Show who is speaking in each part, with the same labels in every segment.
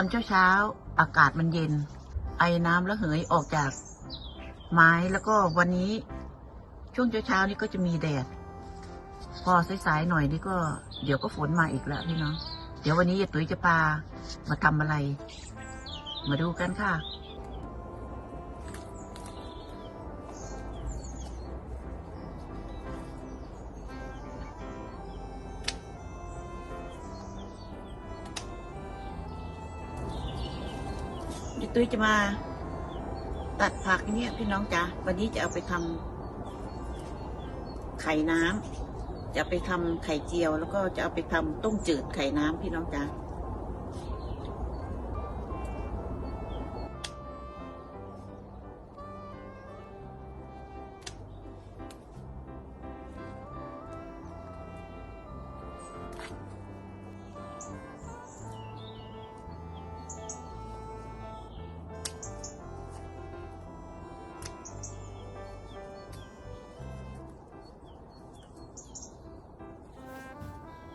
Speaker 1: อนเช้าเช้าอากาศมันเย็น ไอน้ำระเหยออกจากไม้แล้วก็วันนี้ช่วงเช้าเช้านี่ก็จะมีแดด พอสายๆหน่อยนี่ก็เดี๋ยวก็ฝนมาอีกแล้วพี่น้อง เดี๋ยววันนี้ยายตุ๋ยจะพามาทำอะไร มาดูกันค่ะ พี่ตุ้ยจะมาตัดผักเนี่ยพี่น้องจ๋าวันนี้จะเอาไปทำไข่น้ำจะไปทำไข่เจียว แล้วก็จะเอาไปทำต้มจืดไข่น้ำพี่น้องจ๋า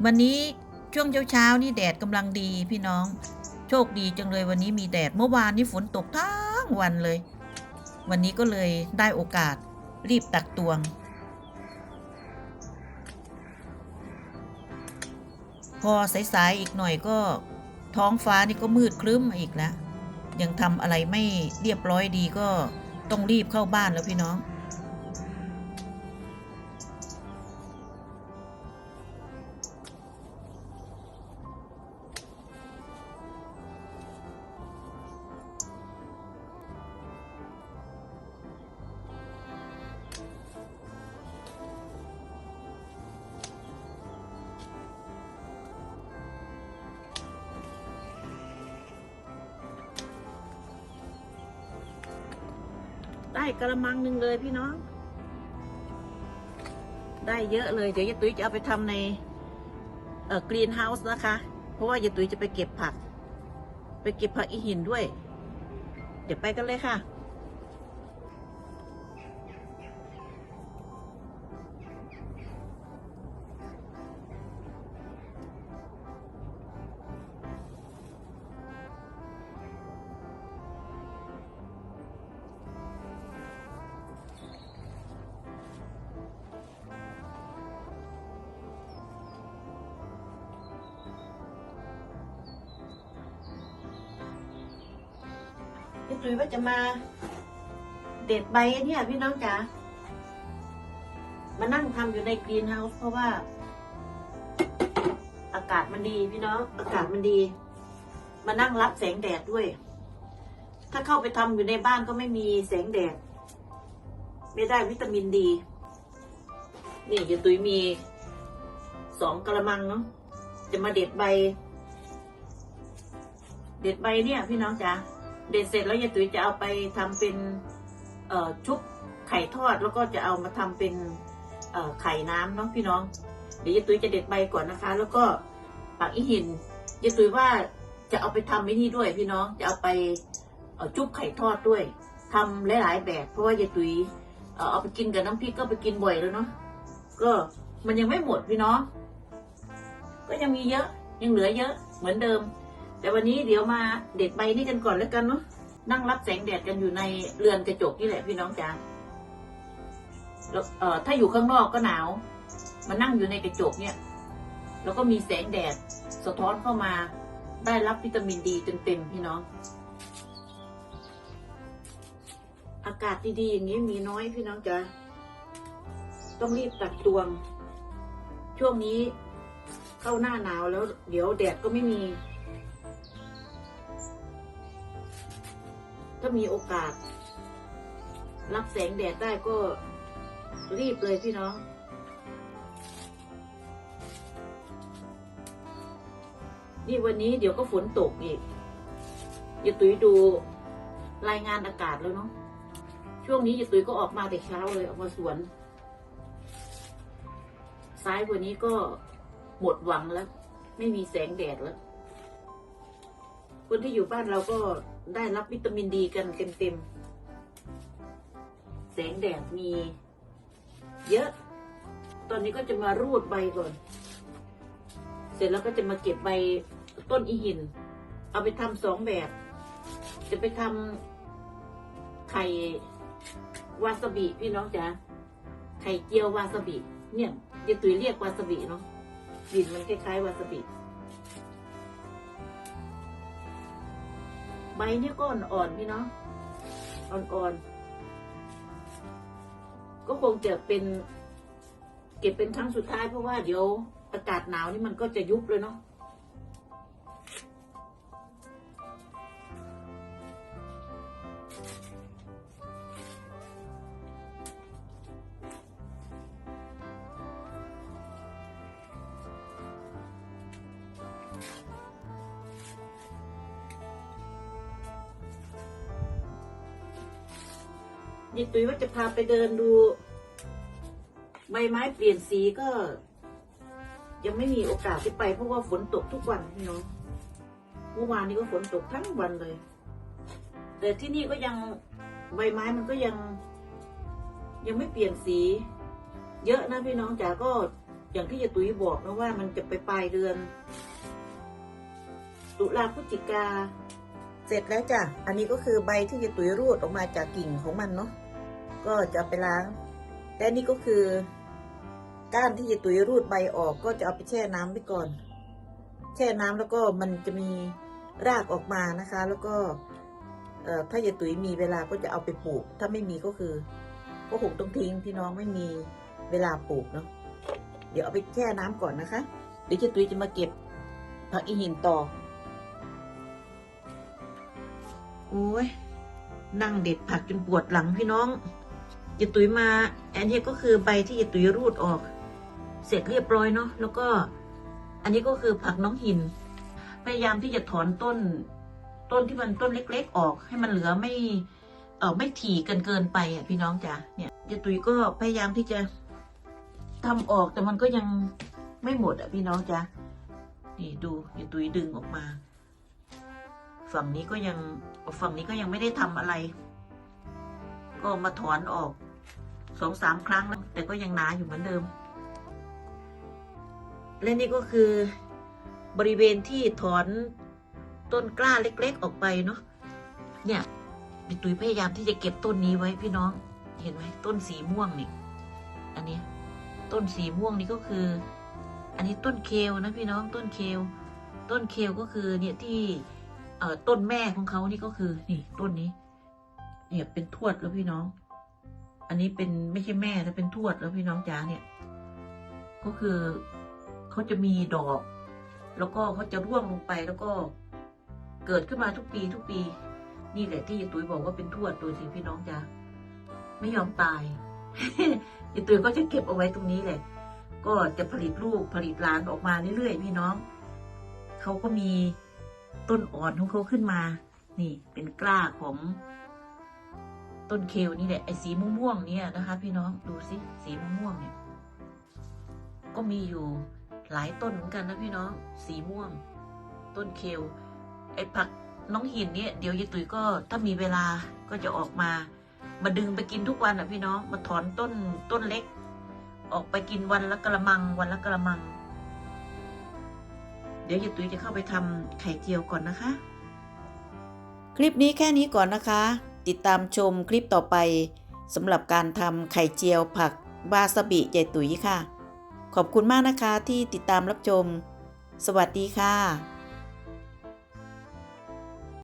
Speaker 1: วันนี้ช่วงเช้าๆนี่แดดกำลังดีพี่น้อง โชคดีจังเลยวันนี้มีแดดเมื่อวานนี้ฝนตกทั้งวันเลย วันนี้ก็เลยได้โอกาสรีบตักตวง พอสายๆอีกหน่อยก็ท้องฟ้านี่ก็มืดครึ้มมาอีกแล้วยังทำอะไรไม่เรียบร้อยดีก็ต้องรีบเข้าบ้านแล้วพี่น้อง กระมังหนึ่งเลยพี่น้อง ได้เยอะเลย เดี๋ยวยายตุ้ยจะเอาไปทำในเอ่อกรีนเฮาส์นะคะ เพราะว่ายายตุ้ยจะไปเก็บผัก ไปเก็บผักอีหินด้วย เดี๋ยวไปกันเลยค่ะ พี่ตุ้ยว่าจะมาเด็ดใบเนี่ยพี่น้องจ๋ามานั่งทำอยู่ในกรีนเฮาส์เพราะว่า อากาศมันดีพี่น้อง อากาศมันดี มานั่งรับแสงแดดด้วย ถ้าเข้าไปทำอยู่ในบ้านก็ไม่มีแสงแดด ไม่ได้วิตามินดี นี่ยายตุ้ยมีสองกระมังเนาะจะมาเด็ดใบ เด็ดใบเนี่ย พี่น้องจ๋า เด็ดเสร็จแล้วยายตุ๋ยจะเอาไปทำเป็นเออชุบไข่ทอดแล้วก็จะเอามาทำเป็นเออไข่น้ำเนาะพี่น้อง เดี๋ยวยายตุ๋ยจะเด็ดใบก่อนนะคะ แล้วก็ปักอีหินยายตุ๋ยว่าจะเอาไปทำไอ้นี่ด้วยพี่น้องจะเอาไปเออชุบไข่ทอดด้วยทำหลายๆแบบ เพราะว่ายายตุ๋ยเอาไปกินกับน้ำพริกก็ไปกินบ่อยแล้วเนาะก็มันยังไม่หมดพี่น้อง ก็ยังมีเยอะยังเหลือเยอะเหมือนเดิม แต่วันนี้เดี๋ยวมาเด็ดใบนี่กันก่อนแล้วกันเนาะนั่งรับแสงแดดกันอยู่ในเรือนกระจกนี่แหละพี่น้องจ๋าแล้วเอ่อถ้าอยู่ข้างนอกก็หนาว มานั่งอยู่ในกระจกเนี่ย แล้วก็มีแสงแดดสะท้อนเข้ามา ได้รับวิตามินดีเต็มๆพี่น้อง อากาศดีๆอย่างนี้มีน้อยพี่น้องจ๋าต้องรีบตักตวง ช่วงนี้เข้าหน้าหนาวแล้ว เดี๋ยวแดดก็ไม่มี ถ้ามีโอกาส รับแสงแดดได้ก็รีบเลยพี่น้อง นี่วันนี้เดี๋ยวก็ฝนตกอีกอย่าตุยดูรายงานอากาศแล้วเนาะช่วงนี้อย่าตุยก็ออกมาแต่เช้าเลยออกมาสวน ซ้ายว่านี้ก็หมดหวังแล้ว ไม่มีแสงแดดแล้ว คนที่อยู่บ้านเราก็ ได้รับวิตามินดีกันเต็มๆ แสงแดดมี เยอะ ตอนนี้ก็จะมารูดใบก่อน เสร็จแล้วก็จะมาเก็บใบต้นอีหิน เอาไปทำสองแบบ จะไปทำไข่วาซาบิพี่น้องจ๋า ไข่เจียววาซาบิ เนี่ยยายตุ๋ยเรียกวาซาบิเนาะกลิ่นมันคล้ายๆวาซาบิ ใบเนี่ยก็อ่อนๆพี่เนาะอ่อนๆ ก็คงจะเป็น เก็บเป็นครั้งสุดท้ายเพราะว่าเดี๋ยวอากาศหนาวนี่มันก็จะยุบเลยเนาะ ยายตุ้ยว่าจะพาไปเดินดู ใบไม้เปลี่ยนสีก็ ยังไม่มีโอกาสที่ไป เพราะว่าฝนตกทุกวันพี่น้องเมื่อวานนี้ก็ฝนตกทั้งวันเลย แต่ที่นี่ก็ยังใบไม้มันก็ยัง ยังไม่เปลี่ยนสี เยอะนะพี่น้องจ๋าก็อย่างที่ยายตุ้ยบอกนะว่ามันจะไปปลายเดือน ตุลาพฤศจิกาเสร็จแล้วจ้ะ อันนี้ก็คือใบที่ยายตุ๋ยรูดออกมาจากกิ่งของมันเนาะ ก็จะไปล้างแต่นี่ก็คือ ก้านที่ยายตุ๋ยรูดใบออกก็จะเอาไปแช่น้ำไว้ก่อน แช่น้ำแล้วก็มันจะมีรากออกมานะคะ แล้วก็เอ่อถ้ายายตุ๋ยมีเวลาก็จะเอาไปปลูก ถ้าไม่มีก็คือก็คงต้องทิ้งพี่น้องไม่มีเวลาปลูกเนาะเดี๋ยวเอาไปแช่น้ำก่อนนะคะเดี๋ยวยายตุ๋ยจะมาเก็บผักอีหินต่อโอ้ยนั่งเด็ดผักจนปวดหลังพี่น้อง ยายตุ๋ยมาอันนี้ก็คือใบที่ยายตุ๋ยรูดออก เสร็จเรียบร้อยเนาะแล้วก็ อันนี้ก็คือผักน้องหิน พยายามที่จะถอนต้น ต้นที่มันต้นเล็ก ๆ ออก ให้มันเหลือไม่เออไม่ถี่เกินเกินไปอะพี่น้องจ๋าเนี่ยยายตุ๋ยก็พยายามที่จะทำออกแต่มันก็ยังไม่หมดอะพี่น้องจ๋านี่ดูยายตุ๋ยดึงออกมา ฝั่งนี้ก็ยังฝั่งนี้ก็ยังไม่ได้ทำอะไร ก็มาถอนออก สองสามครั้งแล้วแต่ก็ยังหนาอยู่เหมือนเดิม และนี่ก็คือบริเวณที่ถอนต้นกล้าเล็ก ๆ ออกไปเนาะเนี่ยพี่ตุ้ยพยายามที่จะเก็บต้นนี้ไว้พี่น้อง เห็นไหมต้นสีม่วงนี่ อันนี้ต้นสีม่วงนี่ก็คือ อันนี้ต้นเคลนะพี่น้องต้นเคลต้นเคลก็คือเนี่ยที่เอ่อต้นแม่ของเขานี่ก็คือ นี่ต้นนี้ เนี่ยเป็นทวดแล้วพี่น้อง อันนี้เป็นไม่ใช่แม่แต่เป็นทวดแล้วพี่น้องจ๋าเนี่ย ก็คือเขาจะมีดอก แล้วก็เขาจะร่วงลงไปแล้วก็เกิดขึ้นมาทุกปีทุกปี นี่แหละที่ยายตุ้ยบอกว่าเป็นทวดตัวสิพี่น้องจ๋าไม่ยอมตายยายตุ้ยก็จะเก็บเอาไว้ตรงนี้แหละ ก็จะผลิตลูกผลิตหลานออกมาเรื่อยๆพี่น้องเขาก็มีต้นอ่อนของเขาขึ้นมา นี่เป็นกล้าของ ต้นเคลนี่แหละไอ้สีม่วงๆเนี่ยนะคะ พี่น้องดูสิสีม่วงเนี่ย ก็มีอยู่หลายต้นเหมือนกันนะพี่น้อง สีม่วง ต้นเคลไอ้ผักน้องหินเนี่ยเดี๋ยวยายตุ๋ยก็ถ้ามีเวลาก็จะออกมา มาดึงไปกินทุกวันอะพี่น้องมาถอนต้นต้นเล็ก ออกไปกินวันละกระมังวันละกระมัง เดี๋ยวยายตุ้ยจะเข้าไปทำไข่เจียวก่อนนะคะ คลิปนี้แค่นี้ก่อนนะคะ ติดตามชมคลิปต่อไปสำหรับการทำไข่เจียวผักวาซาบิยายตุ๋ยค่ะ ขอบคุณมากนะคะที่ติดตามรับชม สวัสดีค่ะ